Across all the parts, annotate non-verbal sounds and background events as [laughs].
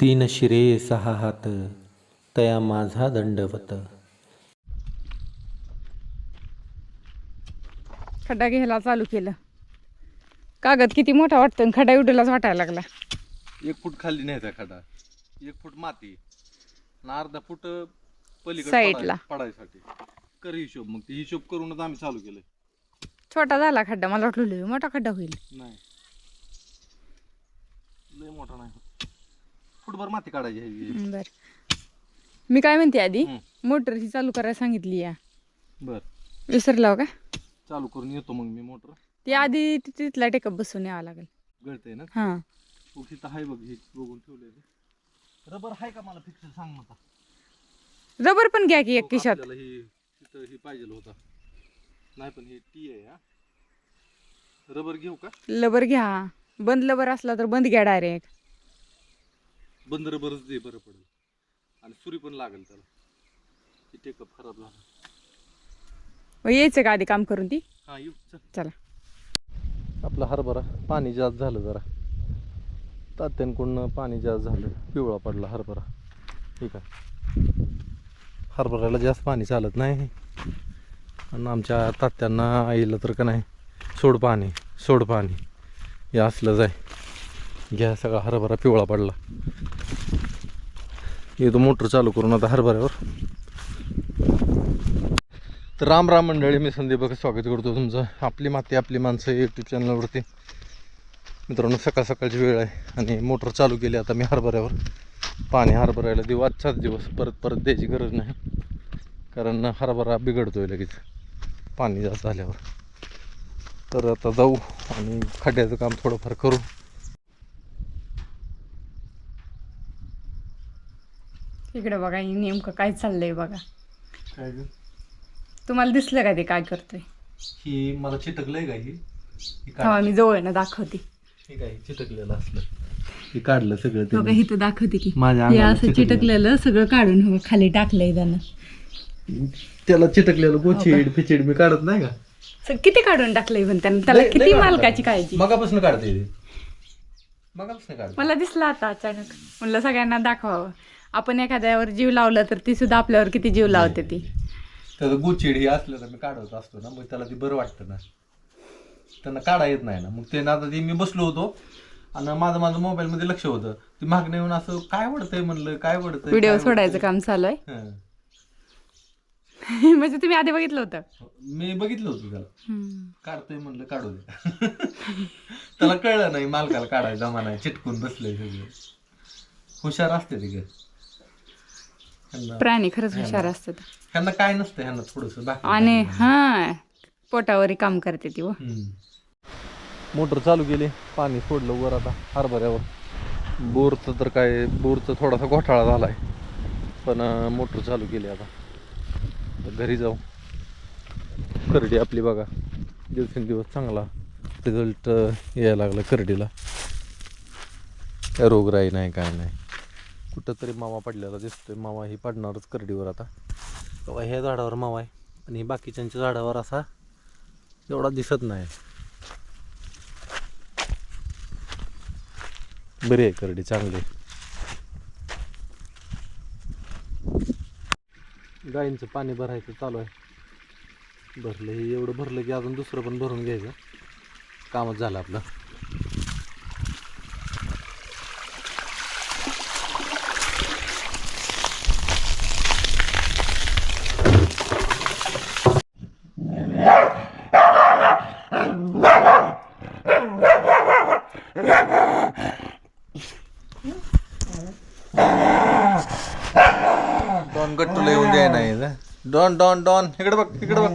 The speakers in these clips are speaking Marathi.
तीन शिरे सहा हात तया माझा दंडवत. खड्डा घ्यायला चालू केलं. कागद किती मोठा वाटतो आणि खड्डा एवढ्यालाच वाटायला लागला. एक फूट खाली न्यायचा खडा एक फूट माती. आणि अर्धा फूट पलीकडे साईडला. पडाय- पडायसाठी. कर हिशोब मग ते हिशोब करूनच आम्ही चालू केलं छोटा झाला खड्डा मला वाटलं लय मोठा खड्डा होईल. नाही. लय मोठा नाही होत. फुटभर माती काढायची. बर. मी काय म्हणते आधी. मोटर ही चालू करायला सांगितली या. बर. विसरला का? चालू करून येतो मग मी मोटर. ती आधी ति- तिथला टेकअप बसून यावं लागेल. गळतंय ना? हां. मग तिथं आहे बघ हे बघून ठेवलेलं रबर आहे का मला फिक्स सांग ना आता. रबर पण घ्या की एक हो, आपल्याला हे तिथं हे पाहिजे होता. नाही पण हे टी आहे हा. रबर घेऊ का? लबर घ्या. बंद लबर असला तर बंद घ्या डायरेक्ट बंद रबरच दे बरं पडेल. आणि सुरी पण लागेल त्याला. ते टेकअप खराब झाला. यायचं का आधी काम करून ती? हा येऊ चल. चला. आपला हरभरा पाणी जास्त झालं जरा. तात्यांकडून पाणी जास्त झालं. पिवळा पडला हरभरा. ठीक आहे. हरभऱ्याला जास्त पाणी चालत नाही. आणि आमच्या तात्यांना आईला तर का नाही सोड पाणी सोड पाणी. हे असलंच आहे घ्या सगळा हरभरा पिवळा पडला. येतो मोटर चालू करून आता हरभऱ्यावर. तर राम राम मंडळी मी संदीप बघा स्वागत करतो तुमचं. आपली माती आपली माणसं यूट्यूब चॅनलवरती मित्रांनो सकाळ सकाळची वेळ आहे आणि मोटर चालू केली आता मी हरभऱ्यावर. पाणी हरभऱ्याला देऊ. आजचाच दिवस. परत परत द्यायची गरज नाही. कारण हरभरा बिघडतोय लगेच. पाणी जास्त झाल्यावर तर आता जाऊ आणि खड्ड्याचं काम थोडंफार करू. इकडे बघा हे नेमकं काय चाललंय बघा. काय तुम्हाला दिसलं का ते काय करतोय? ही मला चिटकलंय का ही? तेव्हा मी जवळनं दाखवते. हे काय चिटकलेलं असलं. हे काढलं सगळं बघा त्यांनी. इथं दाखवते की. माझ्या हे अंगाला असं चिटकलेलं सगळं काढून हो खाली टाकलंय त्यानं. त्याला चिटकलेलं गोचीड फिचीड मी काढत नाही का? किती काढून टाकलंय पण त्यानं? त्याला लय- लय किती काढलं. मालकाची काळजी? मगापासून काढते ते. मगापासून काढते मला दिसलं आता अचानक. म्हणलं सगळ्यांना दाखवावं. आपण एखाद्यावर जीव लावला तर ती सुद्धा आपल्यावर किती जीव लावते ती. त्याचं गुचिड हे असलं तर मी काढत असतो ना मग त्याला ते बरं वाटतं ना. त्यांना काढा येत नाही ना. मग ते ना आता ती मी बसलो होतो आणि माझं माझं मोबाईल मध्ये लक्ष होतं. ती मागणं येऊन असं काय वडतंय म्हणलं काय वडतंय व्हिडिओ काय सोडायचं वडतंय? काम चालू हं. आहे [laughs] म्हणजे तुम्ही आधी बघितलं होतं? मी बघितलं होतं त्याला. काढतोय म्हणलं काढू दे. [laughs] त्याला कळलं नाही मालकाला काढायचा जमा नाही चिटकून बसलंय सगळं. हुशार असते ती ह्यांना प्राणी खरंच हुशार असतात. ह्यांना काय नसतं ह्यांना थोडस आणि हा पोटावरही काम करते ती व. मोटर चालू केली पाणी सोडलं वर आता हरभऱ्यावर. बोरचं तर काय बोरचं थोडासा घोटाळा झालाय. पण मोटर चालू केली आता. घरी जाऊ. करडी आपली बघा. दिवसेंदिवस चांगला रिझल्ट यायला लागला करडीला. काय रोगराई नाही काय नाही. कुठंतरी मावा पडलेला दिसतोय. मावा ही पडणारच करडीवर आता. तेव्हा ह्या झाडावर मावा आहे आणि बाकीच्यांच्या झाडावर असा एवढा दिसत नाही. बरी आहे करडी चांगली. गाईंचं पाणी भरायचं चालू आहे. भरलं हे एवढं भरलं की अजून दुसरं पण भरून घ्यायचं. कामच झालं आपलं डॉन गट्टूला येऊन द्याय नाही ना डॉन डॉन डॉन. इकडे बघ इकडे बघ.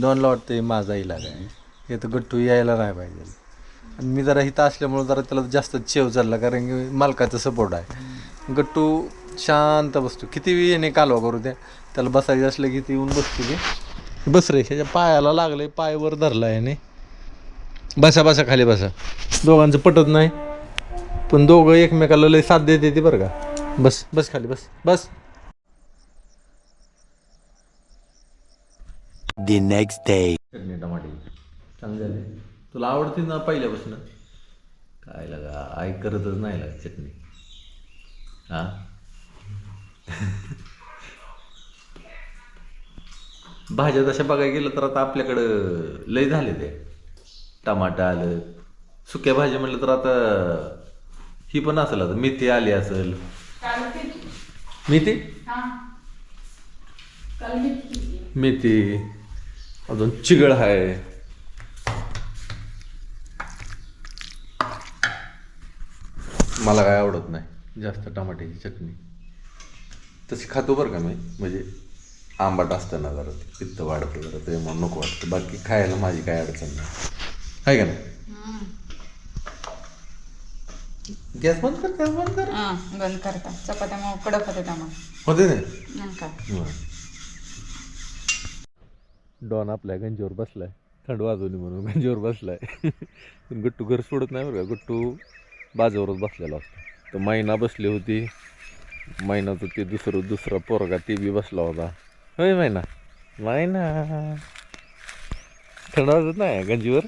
डॉनला वाटतं माझा इलाज आहे हे तर गट्टू यायला नाही पाहिजे. आणि मी जरा इथं असल्यामुळे जरा त्याला जास्त चेव चालला कारण की मालकाचा सपोर्ट आहे. गट्टू शांत बसतो. किती येणे कालवा करू द्या त्याला बसायचं असलं की ती येऊन बसतो की. बस रे ह्याच्या पायाला लागले पाय वर धरला याने. बसा बसा खाली बसा. दोघांचं पटत नाही. पण दोघं एकमेकाला लय साथ देते ती बरं का. बस बस खाली बस बस. The next day. चटणी टमाटे. चांगले झाले. तुला आवडते ना पहिल्यापासून? काय लागा आई करतच नाही लाग चटणी. हा? भाज्या तशा बघायला गेलं तर आता आपल्याकडं लय झाले ते. टमाटर आलं. सुक्या भाज्या म्हणलं तर आता ही पण असेल आता. मेथी आली असेल. मेथी? मेथी. अजून चिगळ आहे. मला काय आवडत नाही जास्त टमाट्याची चटणी. तशी खातो बरं का मी म्हणजे आंबाट असतं ना जरा पित्त वाढतं जरा ते म्हणून नको वाटतं. बाकी खायला माझी काय अडचण नाही. आहे का नाही? गॅस बंद कर गॅस बंद कर. बंद करता. चपात्या मग कडक होते त्यामुळे होते नाही काय डॉन आपल्या गंजीवर बसलाय. थंड वाजवली म्हणून गंजीवर बसलाय. पण गट्टू घर सोडत नाही बरं का. गट्टू बाजावरच बसलेला असतो तर मैना बसली होती. मैनाचं ते दुसरं दुसरा पोरगा ते बी बसला होता. होय मैना? मैना. थंड वाजत नाही गंजीवर?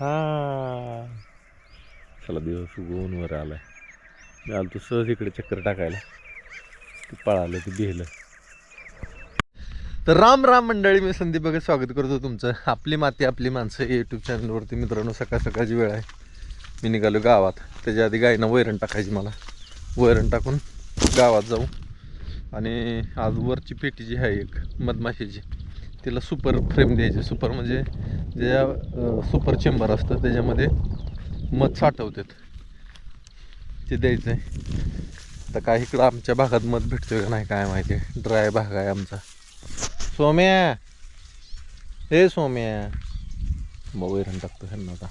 हा. चला दिवस उगवून वर आलाय. मी आलो तो सहज इकडे चक्कर टाकायला. ते पळालं ते बिहलं तर राम राम मंडळी मी संदीप बघा स्वागत करतो तुमचं. आपली माती आपली माणसं यूट्यूब चॅनलवरती मित्रांनो सकाळ सकाळची वेळ आहे. मी निघालो गावात. त्याच्या आधी गायनं वैरण टाकायची मला. वैरण टाकून गावात जाऊ. आणि आज वरची पेटी जी आहे एक मधमाशीची तिला सुपर फ्रेम द्यायची. सुपर म्हणजे ज्या सुपर चेंबर असतं त्याच्यामध्ये मध साठवतात. ते द्यायचं आहे तर काय इकडं आमच्या भागात मध भेटतोय का नाही काय माहिती. ड्राय भाग आहे आमचा. सोम्या हे सोम्या मग वैरण टाकतो ह्यांना आता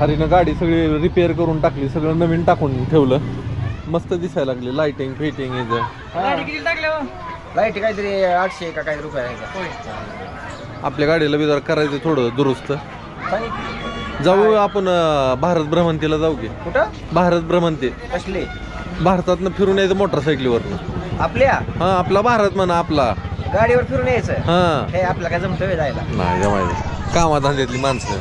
हरीनं गाडी सगळी रिपेअर करून टाकली सगळं नवीन टाकून ठेवलं. मस्त दिसायला लागली लाइटिंग फिटिंग याचं लाइट काहीतरी आठशे का काही रुपये आहे का आपल्या गाडीला बी जरा करायचं थोडं दुरुस्त जाऊ आपण अं, भारत भ्रमंतीला जाऊ की कुठं? भारत भ्रमंती. कसले? भारतातनं फिरून यायचं मोटरसायकलीवरनं आपल्या? हा आपला भारत म्हणा आपला. गाडीवर फिरून यायचं. हा. हे आपल्याला काय जमतोय जायला. नाही जमायचं. कामात धंद्यातली माणसं.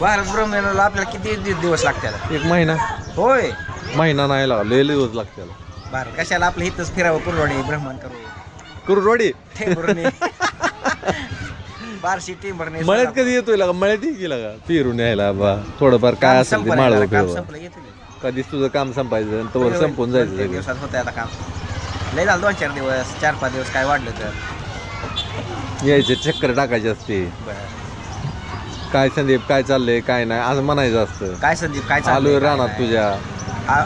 भारत ब्रह्मेला आपल्याला किती दि- दिवस लागतात? एक महिना. होय. महिना नाही लागला लय दिवस लागते भारत कशाला आपलं इथंच फिरावं कुरवाडी भ्रमण करू. कुरडवाडी टेंभुर्णी. [laughs] बारशी टेंभुर्णी. मळ्यात कधी येतोय लागा? मळ्यात ये गेला का फिरून यायला बा. थोडंफार काय असेल ते. संपलं येतो की. कधीच तुझं काम संपायचं आणि तोवर संपून जायचं सगळं. दिवसात होतं आता काम. लय झालं दोन चार दिवस चार पाच दिवस काय वाढलं तर? यायचे चक्कर टाकायचे असते. काय संदीप काय चाललंय काय नाही आज म्हणायचं असतं. काय संदीप काय आलोय रानात नाही? तुझ्या.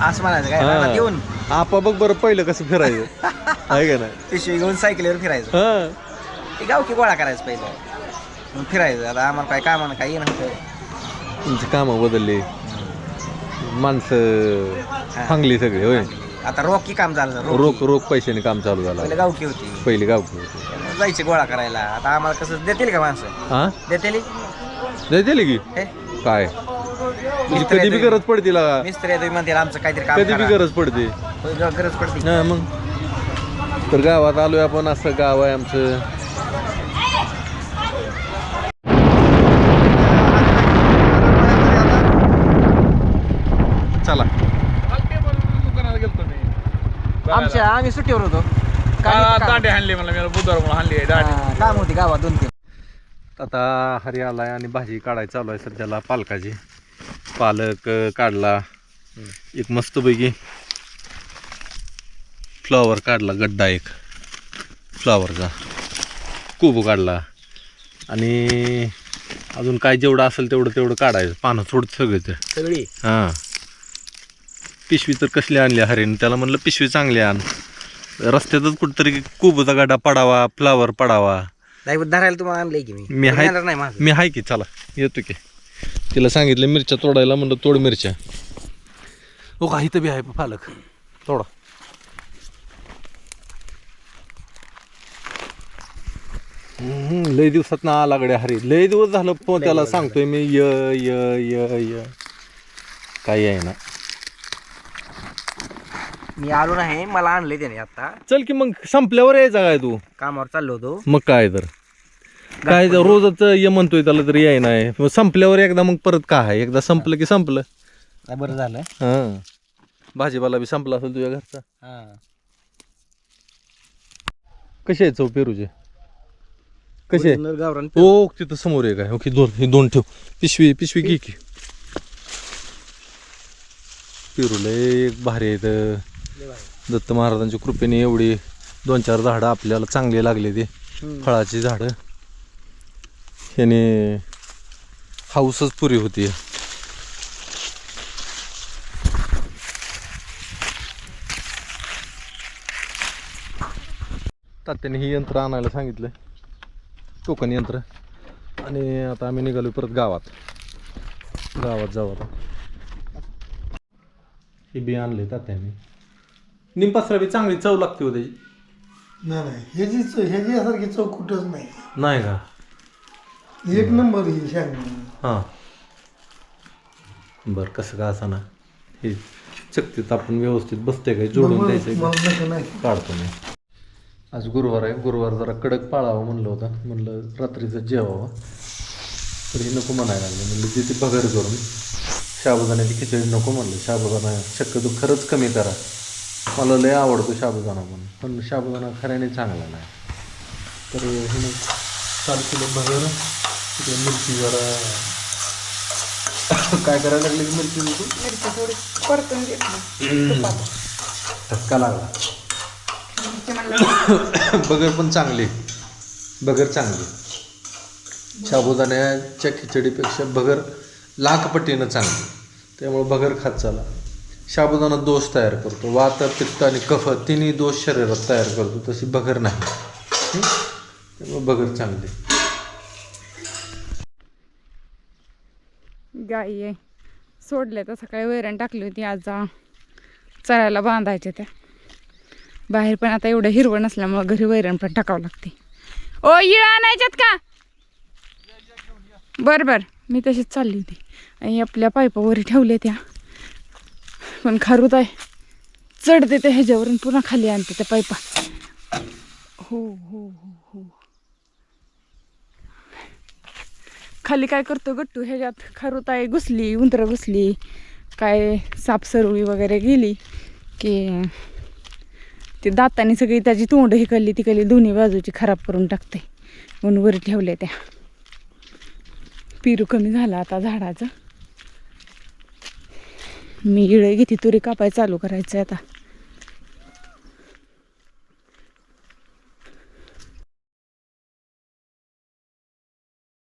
असं म्हणायचं काय? रानात येऊन. आपा बघ बरं पहिलं कसं फिरायचं. [laughs] आहे का नाही? पिशवी घेऊन सायकलीवर फिरायचं. हा. ते गावकी गोळा करायचं पहिलं? मग फिरायचं. आता आम्हाला काय कामानं काय येणं होतं? तुमची कामं बदलली. माणसं फांगली सगळी होय. आता रोकी काम झालं. रोख रोख पैशाने काम चालू झालं. पहिलं गावकी होती. पहिली गावठी होती. जायचे गोळा करायला. आता आम्हाला कसं देतील का माणसं? हा? देतील? जायचे की? हे? काय? म्हणजे कधी बी गरज पडते लागा मिस्त्री आहे तुम्ही म्हणतील आमचं काहीतरी काम कधी बी करा. गरज पडते. होय, ग- गरज पडते. हा मग? तर गावात आलोय आपण असं गाव आहे आमचं. चला. आमच्या आम्ही सुट्टीवर होतो. दांडे हाणली मला बुधवार म्हणून हाणली आहे दांडे हा, काम होती गावात दोन तीन. आता हरी आलाय आणि भाजी काढायला चालू आहे सध्याला पालकाची. पालक अं, काढला. एक मस्तपैकी फ्लॉवर काढला गड्डा एक. फ्लॉवरचा. कुबू काढला. आणि अजून काय जेवढं असेल तेवढं तेवढं काढायचं. पानं थोडं सगळं ते. सगळी? हां. पिशवी तर कसली आणली हरीने? त्याला म्हणलं पिशवी चांगली आण. रस्त्यातच कुठंतरी कुबूचा गड्डा पडावा फ्लावर पडावा. नाही धरायला तुम्हाला आणलंय की मी. मी आहे- येणार नाही माझं मी आहे की चला येतो की. तिला सांगितलं मिरच्या तोडायला म्हणलं तोड मिरच्या. हो का इथं बी आहे पालक. तोडा. हम्म, लय दिवसात ना आला गड्या हरी. लय दिवस झालं फोन त्याला सांगतोय मी य य य य. काही आहे ना. मी आलो नाही मला आणलंय त्याने आता. चल की मग संपल्यावर यायचा काय तू? कामावर चाललो होतो. मग काय तर. काय तर रोजच ये म्हणतोय त्याला तरी याय नाही. मग संपल्यावर एकदा मग परत काय आहे? एकदा संपलं की संपलं. बरं झालं. हां. भाजीपाला बी संपला असेल तुझ्या घरचा. हा. कसे आहे चव पेरूचे? कसे Original गावरान ओ तिथं समोर एक आहे. ओके दोन हे दोन ठेव. पिशवी पिशवी घे की. पेरूला एक भारी आहेत दत्त महाराजांच्या कृपेने एवढी दोन चार झाडं आपल्याला चांगली लागली ती. फळाची झाडं. ह्याने हाऊसच पुरी होती. तात्याने ही यंत्र आणायला सांगितलं. टोकन यंत्र. आणि आता आम्ही निघालो परत गावात. गावात जाऊ आता. हे बी आणले तात्याने. निंपासरा बी चांगली चव लागते हो त्याची. नाही नाही. ह्याची चव ह्याची यासारखी चव कुठंच नाही. नाही का? एक नंबर ही शेंग हां. बरं कसं का असं ना? हे चकतीत आपण व्यवस्थित बसते काय जोडून द्यायचं नका नाही. काढतो मी. आज गुरुवार आहे. गुरुवार जरा कडक पाळावं म्हणलं होतं. म्हणलं रात्रीचं जेवावं. तरी नको म्हणायला लागलं. म्हणलं तिथे बगर करून साबुदाण्याची खिचडी नको म्हणलं. साबुदाणा शक्यतो खरंच कमी करा. मला लय आवडतो साबुदाणा म्हणून पण साबुदाणा खऱ्याने चांगला नाही. तर हे चालू केलं बगर तिकडे मिरची जरा. काय करायला लागली की मिरची मिरची थोडी परतून घेतली. धक्का लागला. बगर [coughs] पण चांगली. बगर चांगली. साबुदाण्याच्या खिचडीपेक्षा बगर लाख पटीनं चांगली. त्यामुळे बगर खात चला. साबुदाणा दोष तयार करतो. वात पित्त आणि कफ तिन्ही दोष शरीरात तयार करतो. तशी बगर नाही. त्यामुळे बगर चांगली. गाई आहे. सोडल्या तर सकाळी वैरण टाकली होती. आज चरायला बांधायच्या त्या. बाहेर पण आता एवढं हिरवं नसल्यामुळं घरी वैरण पण टाकावं लागते. ओ इळा आणायच्यात का? बरं बरं. मी तशीच चालली होती. आणि आपल्या पायपावर ठेवले त्या. पण खारूत आहे चढते त्या ह्याच्यावरून पुन्हा खाली आणते त्या पाईपा हो हो हो हो. खाली काय करतो गट्टू ह्याच्यात खारुताई घुसली उंदरं घुसली काय सापसरवळी वगैरे गेली की ते दाताने सगळी त्याची तोंड हिकलली तिकली दोन्ही बाजूची खराब करून टाकते. म्हणून वर ठेवले त्या. पिरू कमी झाला आता झाडाचं. मी इळे घेते तुरी कापाय चालू करायचं आता.